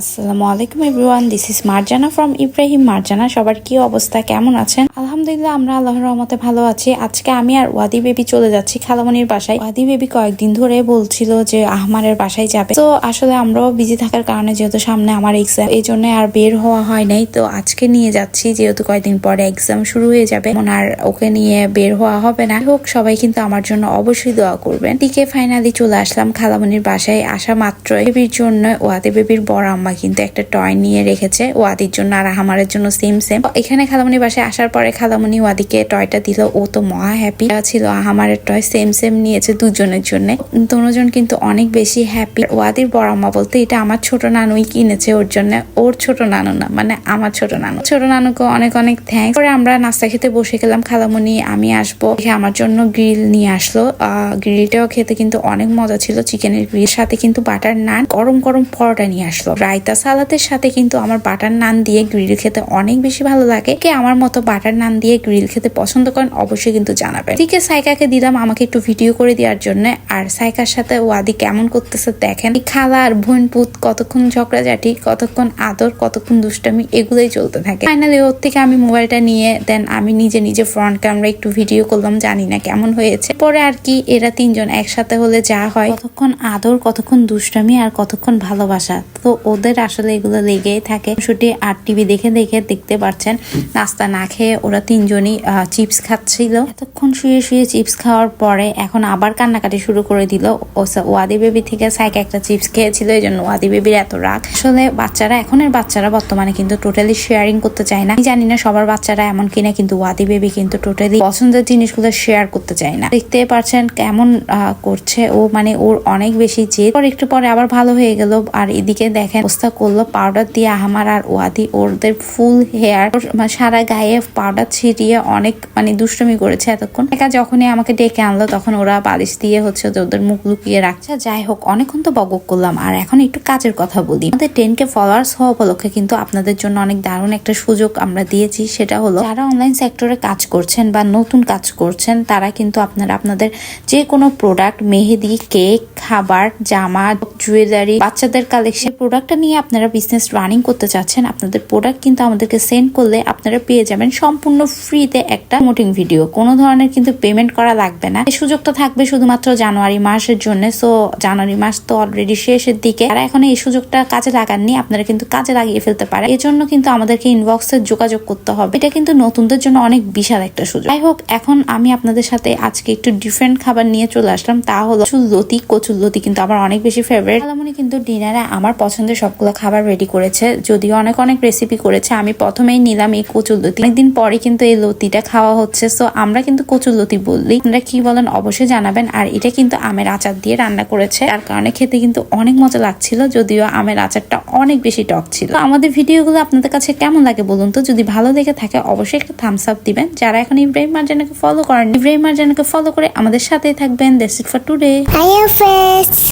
আসসালামু আলাইকুম everyone this is Marjana from Ibrahim Marjana, সবার কি অবস্থা? কেমন আছেন? আলহামদুলিল্লাহ, আমরা আল্লাহর রহমতে ভালো আছি। আজকে আমি আর ওয়াদি বেবি চলে যাচ্ছি খালামনির বাসায়। ওয়াদি বেবি কয়েকদিন ধরে বলছিল যে আহমারের বাসায় যাবে। তো আসলে আমরাও বিজি থাকার কারণে যেহেতু সামনে আমার এক্সাম এই জন্য আর বের হওয়া হয় নাই। তো আজকে নিয়ে যাচ্ছি, যেহেতু কয়েকদিন পরে এক্সাম শুরু হয়ে যাবে। আর ওকে নিয়ে বের হওয়া হবে না। হোক, সবাই কিন্তু আমার জন্য অবশ্যই দোয়া করবেন। টিকে ফাইনালি চলে আসলাম খালামনির বাসায়, আসা মাত্র বেবির জন্য ওয়াদি বেবির বড় আম্মা কিন্তু একটা টয় নিয়ে রেখেছে, ওয়াদির জন্য আর আহমারের জন্য সেম সেম এখানে খালামনির বাসায় আসার পরে খালামনি ওয়াদিকে টয়টা দিল, ও তো মহা হ্যাপি ছিল আহমারের টয় সেম সেম নিয়েছে দুজনের জন্য। দুজন কিন্তু অনেক বেশি হ্যাপি ওয়াদির বড় আম্মা বলতে এটা আমার ছোট নানুই কিনেছে ওর জন্য, ওর ছোট নানু না মানে আমার ছোট নানু। ছোট নানুকে অনেক অনেক থ্যাংক পরে আমরা নাস্তা খেতে বসে গেলাম, খালামনি, আমি আসব। আমার জন্য গ্রিল নিয়ে আসলো। গ্রিলটাও খেতে কিন্তু অনেক মজা ছিল চিকেনের গ্রিল সাথে কিন্তু বাটার নান গরম গরম পরোটা নিয়ে আসলো। রায়তা সালাদের সাথে কিন্তু আমার বাটার নান দিয়ে গ্রিল খেতে অনেক বেশি ভালো লাগে। কে আমার মতো বাটার নান দিয়ে গ্রিল খেতে পছন্দ করেন অবশ্যই কিন্তু জানাবেন। আছে সাইকাকে দিলাম আমাকে একটু ভিডিও করে দেওয়ার জন্য। আর সাইকার সাথে ওয়াদি কেমন করতেছে দেখেন। খালা আর বোন পুত কতক্ষণ ঝগড়াঝাটি, কতক্ষণ আদর, কতক্ষণ দুষ্টামি, এগুলোই চলতে থাকে। ফাইনালি ওর থেকে আমি মোবাইলটা নিয়ে দেন আমি নিজে নিজে ফ্রন্ট ক্যামেরা একটু ভিডিও করলাম, জানি না কেমন হয়েছে। পরে আর কি এরা তিনজন একসাথে হলে যা হয়, কতক্ষণ আদর, কতক্ষণ দুষ্টামি আর কতক্ষণ ভালোবাসা। তো ওদের আসলে এগুলো লেগেই থাকে। ছুটি আর টিভি দেখে দেখে দেখতে পাচ্ছেন নাস্তা না খেয়ে ওরা তিনজনই চিপস খাচ্ছিল। এতক্ষণ শুয়ে শুয়ে চিপস খাওয়ার পরে এখন আবার কান্নাকাটি শুরু করে দিল। ওয়াদি বেবি থেকে সাইকে একটা চিপস খেয়েছিল, এই জন্য ওয়াদি বেবির এত রাগ। আসলে বাচ্চারা এখনের বাচ্চারা বর্তমানে কিন্তু টোটালি শেয়ারিং করতে চায় না। জানি না সবার বাচ্চারা এমন কিনা, কিন্তু ওয়াদি বেবি কিন্তু টোটালি পছন্দের জিনিসগুলো শেয়ার করতে চায় না। দেখতে পারছেন কেমন করছে ও মানে ওর অনেক বেশি জেদ। পর একটু পরে আবার ভালো হয়ে গেল। আর এদিকে দেখেন অবস্থা করল। পাউডার দিয়ে আহমার আর ওয়াদি ওদের ফুল হেয়ার সারা গায়ে পাউডার ছিটিয়ে অনেক মানে দুষ্টমি করেছে এতক্ষণ। একা যখনই আমাকে ডেকে আনলো, তখন ওরা বালিশ দিয়ে হচ্ছে ওদের মুখ লুকিয়ে রাখছে। যাই হোক, অনেকক্ষণ তো বকবক করলাম। আর এখন একটু কাজের কথা বলি। আমাদের টেন কে ফলোয়ার্স হওয়া উপলক্ষে কিন্তু আপনাদের জন্য অনেক দারুণ একটা সুযোগ আমরা দিয়েছি। সেটা হলো, যারা অনলাইন সেক্টরে কাজ করছেন বা নতুন কাজ করছেন, তারা কিন্তু আপনারা, আপনাদের যে কোনো প্রোডাক্ট মেহেদি কেক খাবার, জামা জুয়েলারি বাচ্চাদের কালেকশন প্রোডাক্টটা নিয়ে আপনারা বিজনেস রানিং করতে চাচ্ছেন, আপনাদের প্রোডাক্ট কিন্তু আমাদেরকে সেন্ড করলে আপনারা পেয়ে যাবেন সম্পূর্ণ ফ্রিতে একটা মোটিং ভিডিও কোনো ধরনের কিন্তু পেমেন্ট করা লাগবে না। সুযোগটা থাকবে শুধুমাত্র জানুয়ারি মাসের জন্য। সো জানুয়ারি মাস তো অলরেডি শেষের দিকে। আর এখন এই সুযোগটা কাজে লাগাননি, আপনারা কিন্তু কাজে লাগিয়ে ফেলতে পারে এর জন্য কিন্তু আমাদেরকে ইনবক্সে যোগাযোগ করতে হবে। এটা কিন্তু নতুনদের জন্য অনেক বিশাল একটা সুযোগ। যাই হোক, এখন আমি আপনাদের সাথে আজকে একটু ডিফারেন্ট খাবার নিয়ে চলে আসলাম। তা হলো চুল্লতি কচুল্লতি কিন্তু আমার অনেক বেশি ফেভারিট আলামনি কিন্তু ডিনারে আমার পছন্দের সবগুলো খাবার রেডি করেছে যদিও অনেক অনেক রেসিপি করেছে। আমি প্রথমেই নিলাম এই কচুর লতি অনেকদিন পরে কিন্তু এই লতিটা খাওয়া হচ্ছে। সো আমরা কিন্তু কচুর লতি বললি। আপনারা কি বলেন অবশ্যই জানাবেন। আর এটা কিন্তু আমের আচার দিয়ে রান্না করেছে। তার কারণে খেতে কিন্তু অনেক মজা লাগছিল যদিও আমের আচারটা অনেক বেশি টক ছিল। আমাদের ভিডিওগুলো আপনাদের কাছে কেমন লাগে বলুন তো? যদি ভালো লেগে থাকে অবশ্যই একটা থামস আপ দিবেন। যারা এখন ইব্রাহিম মার্জানাকে ফলো করেন ইব্রাহিম মার্জানাকে ফলো করে আমাদের সাথেই থাকবেন। That's it for today Hi, Yes.